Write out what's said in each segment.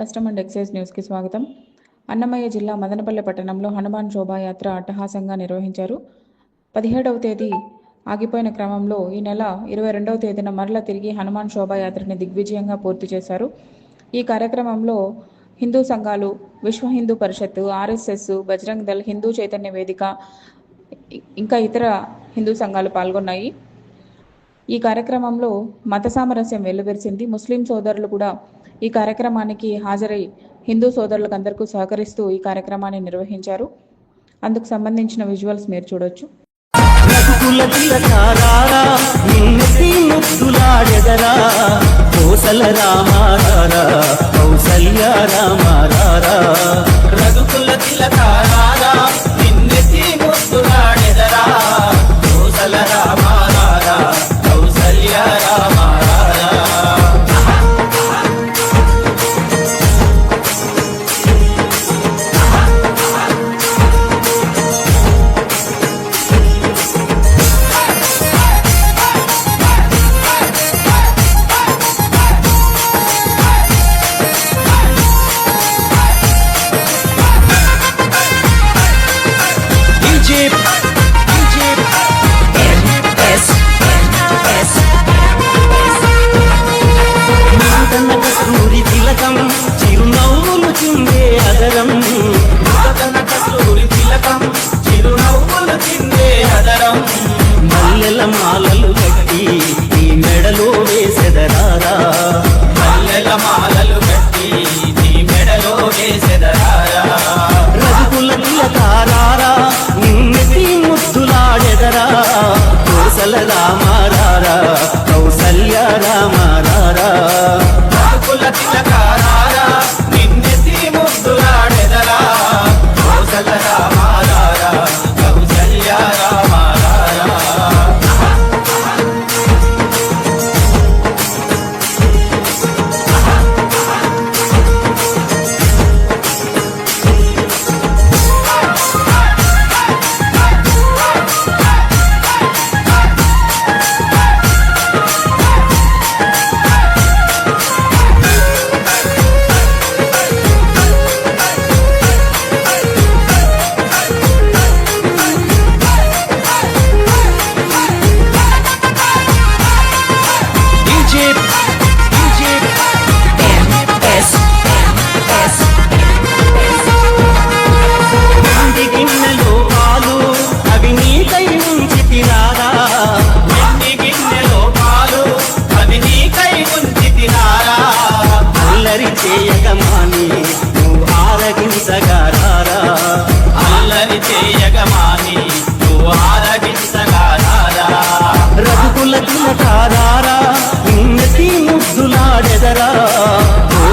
Custom and excise న్యూస్కి స్వాగతం. అన్నమయ్య జిల్లా మదనపల్లె పట్టణంలో హనుమాన్ శోభాయాత్ర అట్టహాసంగా నిర్వహించారు. పదిహేడవ తేదీ ఆగిపోయిన క్రమంలో ఈ నెల ఇరవై రెండవ తేదీన మరల తిరిగి హనుమాన్ శోభాయాత్రని దిగ్విజయంగా పూర్తి చేశారు. ఈ కార్యక్రమంలో హిందూ సంఘాలు విశ్వ హిందూ పరిషత్తు ఆర్ఎస్ఎస్ బజరంగ్ దళ్ హిందూ చైతన్య వేదిక ఇంకా ఇతర హిందూ సంఘాలు పాల్గొన్నాయి. ఈ కార్యక్రమంలో మత సామరస్యం వెల్లువెరిసింది. ముస్లిం సోదరులు కూడా ఈ కార్యక్రమానికి హాజరై హిందూ సోదరులకు అందరికీ సహకరిస్తూ ఈ కార్యక్రమాన్ని నిర్వహించారు. అందుకు సంబంధించిన విజువల్స్ మీరు చూడొచ్చు. రఘుకుల తిలకారారా కోసల రామారారా కౌసల్య రామారారా. రఘుకుల తిలకారారా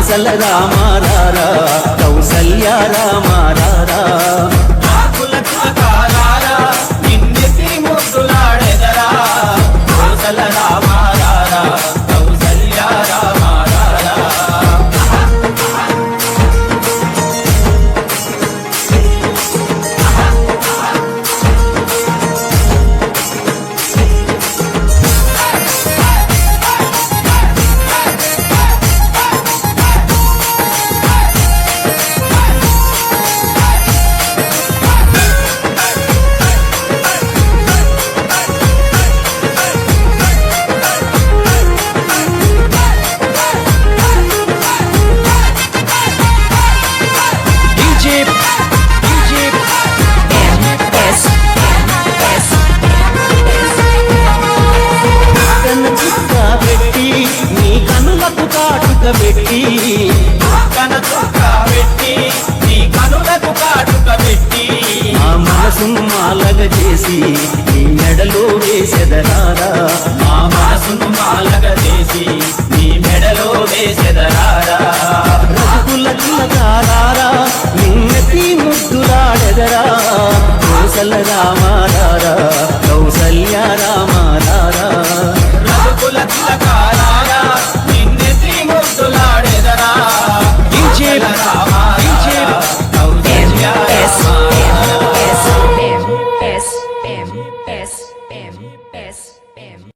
కోసల రామారా కౌసల్య రామారా పెట్టి కన చుక్క పెట్టి నీ కనులకు కాటుక పెట్టి. ఆ మాలగ చేసి నీ మెడలో వేసెదరారా ఆ మనసును మాలగ చేసి